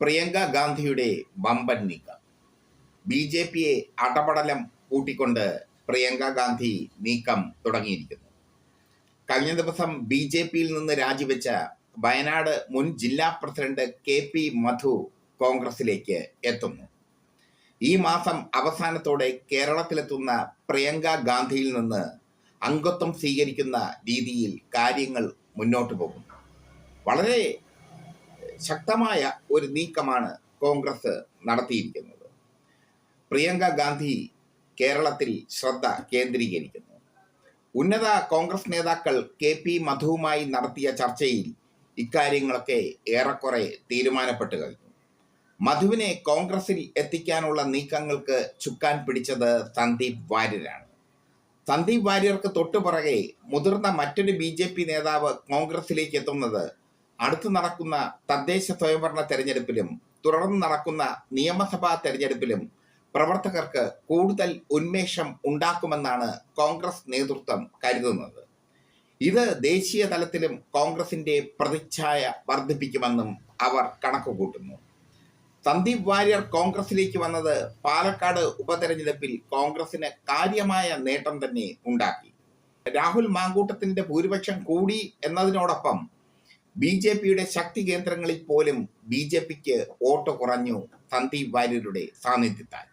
പ്രിയങ്ക ഗാന്ധിയുടെ വമ്പൻ നീക്കം. ബി ജെ പിയെ അടപടലം കൂട്ടിക്കൊണ്ട് പ്രിയങ്ക ഗാന്ധി നീക്കം തുടങ്ങിയിരിക്കുന്നു. കഴിഞ്ഞ ദിവസം ബി ജെ പിയിൽ നിന്ന് രാജിവെച്ച വയനാട് മുൻ ജില്ലാ പ്രസിഡന്റ് കെ പി മധു കോൺഗ്രസിലേക്ക് എത്തുന്നു. ഈ മാസം അവസാനത്തോടെ കേരളത്തിലെത്തുന്ന പ്രിയങ്ക ഗാന്ധിയിൽ നിന്ന് അംഗത്വം സ്വീകരിക്കുന്ന രീതിയിൽ കാര്യങ്ങൾ മുന്നോട്ട് പോകുന്നു. വളരെ ശക്തമായ ഒരു നീക്കമാണ് കോൺഗ്രസ് നടത്തിയിരിക്കുന്നത്. പ്രിയങ്ക ഗാന്ധി കേരളത്തിൽ ശ്രദ്ധ കേന്ദ്രീകരിക്കുന്നു. ഉന്നത കോൺഗ്രസ് നേതാക്കൾ കെ പി മധുവുമായി നടത്തിയ ചർച്ചയിൽ ഇക്കാര്യങ്ങളൊക്കെ ഏറെക്കുറെ തീരുമാനപ്പെട്ടു കഴിഞ്ഞു. മധുവിനെ കോൺഗ്രസിൽ എത്തിക്കാനുള്ള നീക്കങ്ങൾക്ക് ചുക്കാൻ പിടിച്ചത് സന്ദീപ് വാര്യരാണ്. സന്ദീപ് വാര്യർക്ക് തൊട്ടുപുറകെ മുതിർന്ന മറ്റൊരു ബി നേതാവ് കോൺഗ്രസിലേക്ക് എത്തുന്നത് അടുത്ത് നടക്കുന്ന തദ്ദേശ സ്വയംഭരണ തെരഞ്ഞെടുപ്പിലും തുടർന്ന് നടക്കുന്ന നിയമസഭാ തെരഞ്ഞെടുപ്പിലും പ്രവർത്തകർക്ക് കൂടുതൽ ഉന്മേഷം ഉണ്ടാക്കുമെന്നാണ് കോൺഗ്രസ് നേതൃത്വം കരുതുന്നത്. ഇത് ദേശീയ തലത്തിലും കോൺഗ്രസിന്റെ പ്രതിച്ഛായ വർദ്ധിപ്പിക്കുമെന്നും അവർ കണക്കുകൂട്ടുന്നു. സന്ദീപ് വാര്യർ കോൺഗ്രസിലേക്ക് വന്നത് പാലക്കാട് ഉപതെരഞ്ഞെടുപ്പിൽ കോൺഗ്രസിന് കാര്യമായ നേട്ടം തന്നെ ഉണ്ടാക്കി. രാഹുൽ മാങ്കൂട്ടത്തിന്റെ ഭൂരിപക്ഷം കൂടി എന്നതിനോടൊപ്പം ബി ജെ പിയുടെ ശക്തി കേന്ദ്രങ്ങളിൽ പോലും ബി ജെ പിക്ക് വോട്ട് കുറഞ്ഞു സന്ദീപ് വാര്യരുടെ സാന്നിധ്യത്താൽ.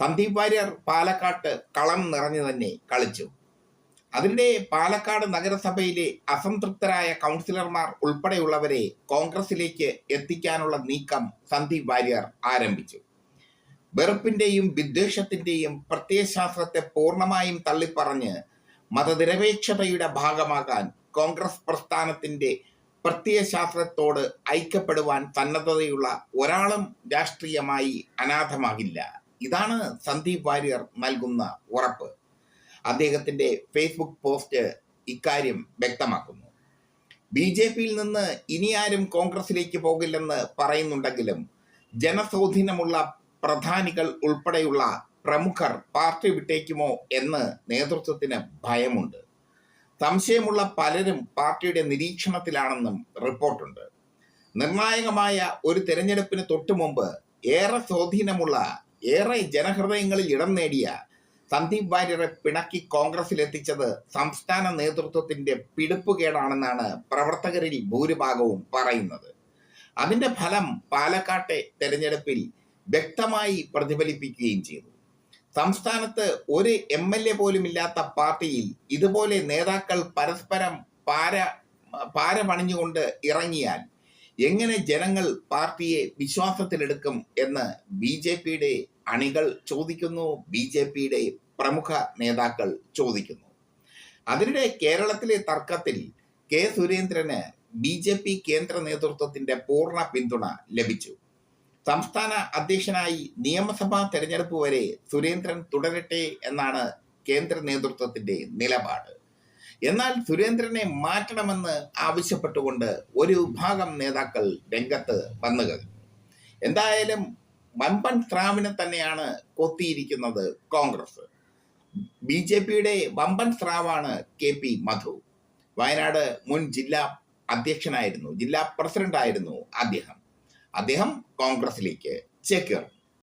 സന്ദീപ് വാര്യർ പാലക്കാട്ട് കളം നിറഞ്ഞു തന്നെ കളിച്ചു. അതിനിടെ പാലക്കാട് നഗരസഭയിലെ അസംതൃപ്തരായ കൗൺസിലർമാർ ഉൾപ്പെടെയുള്ളവരെ കോൺഗ്രസിലേക്ക് എത്തിക്കാനുള്ള നീക്കം സന്ദീപ് വാര്യർ ആരംഭിച്ചു. വെറുപ്പിന്റെയും വിദ്വേഷത്തിന്റെയും പ്രത്യയശാസ്ത്രത്തെ പൂർണമായും തള്ളിപ്പറഞ്ഞ് മതനിരപേക്ഷതയുടെ ഭാഗമാകാൻ കോൺഗ്രസ് പ്രസ്ഥാനത്തിന്റെ പ്രത്യയശാസ്ത്രത്തോട് ഐക്യപ്പെടുവാൻ സന്നദ്ധതയുള്ള ഒരാളും രാഷ്ട്രീയമായി അനാഥമാകില്ല. ഇതാണ് സന്ദീപ് വാര്യർ നൽകുന്ന ഉറപ്പ്. അദ്ദേഹത്തിന്റെ ഫേസ്ബുക്ക് പോസ്റ്റ് ഇക്കാര്യം വ്യക്തമാക്കുന്നു. ബി ജെ പിയിൽ നിന്ന് ഇനി ആരും കോൺഗ്രസിലേക്ക് പോകില്ലെന്ന് പറയുന്നുണ്ടെങ്കിലും ജനസ്വാധീനമുള്ള പ്രധാനികൾ ഉൾപ്പെടെയുള്ള പ്രമുഖർ പാർട്ടി വിട്ടേക്കുമോ എന്ന് നേതൃത്വത്തിന് ഭയമുണ്ട്. സംശയമുള്ള പലരും പാർട്ടിയുടെ നിരീക്ഷണത്തിലാണെന്നും റിപ്പോർട്ടുണ്ട്. നിർണായകമായ ഒരു തെരഞ്ഞെടുപ്പിന് തൊട്ടു മുമ്പ് ഏറെ സ്വാധീനമുള്ള ഏറെ ജനഹൃദയങ്ങളിൽ ഇടം നേടിയ സന്ദീപ് വാര്യരെ പിണക്കി കോൺഗ്രസിലെത്തിച്ചത് സംസ്ഥാന നേതൃത്വത്തിന്റെ പിടിപ്പുകേടാണെന്നാണ് പ്രവർത്തകരിൽ ഭൂരിഭാഗവും പറയുന്നത്. അതിന്റെ ഫലം പാലക്കാട്ടെ തെരഞ്ഞെടുപ്പിൽ വ്യക്തമായി പ്രതിഫലിപ്പിക്കുകയും ചെയ്തു. സംസ്ഥാനത്ത് ഒരു എം എൽ എ പോലും ഇല്ലാത്ത പാർട്ടിയിൽ ഇതുപോലെ നേതാക്കൾ പരസ്പരം പാര പാര പണിഞ്ഞുകൊണ്ട് ഇറങ്ങിയാൽ എങ്ങനെ ജനങ്ങൾ പാർട്ടിയെ വിശ്വാസത്തിലെടുക്കും എന്ന് ബി ജെ പിയുടെ അണികൾ ചോദിക്കുന്നു ബി ജെ പിയുടെ പ്രമുഖ നേതാക്കൾ ചോദിക്കുന്നു. അതിനിടെ കേരളത്തിലെ തർക്കത്തിൽ കെ സുരേന്ദ്രന് ബി ജെ പി കേന്ദ്ര നേതൃത്വത്തിന്റെ പൂർണ പിന്തുണ ലഭിച്ചു. സംസ്ഥാന അധ്യക്ഷനായി നിയമസഭാ തെരഞ്ഞെടുപ്പ് വരെ സുരേന്ദ്രൻ തുടരട്ടെ എന്നാണ് കേന്ദ്ര നേതൃത്വത്തിന്റെ നിലപാട്. എന്നാൽ സുരേന്ദ്രനെ മാറ്റണമെന്ന് ആവശ്യപ്പെട്ടുകൊണ്ട് ഒരു വിഭാഗം നേതാക്കൾ രംഗത്ത് വന്നു കഴിഞ്ഞു. എന്തായാലും വമ്പൻ സ്രാവിനെ തന്നെയാണ് കൊത്തിയിരിക്കുന്നത് കോൺഗ്രസ്. ബി ജെ പിയുടെ വമ്പൻ സ്രാവാണ് കെ പി മധു. വയനാട് മുൻ ജില്ലാ അധ്യക്ഷനായിരുന്നു ജില്ലാ പ്രസിഡന്റായിരുന്നു അദ്ദേഹം. അദ്ദേഹം കോൺഗ്രസിലേക്ക് ചേക്കേറും.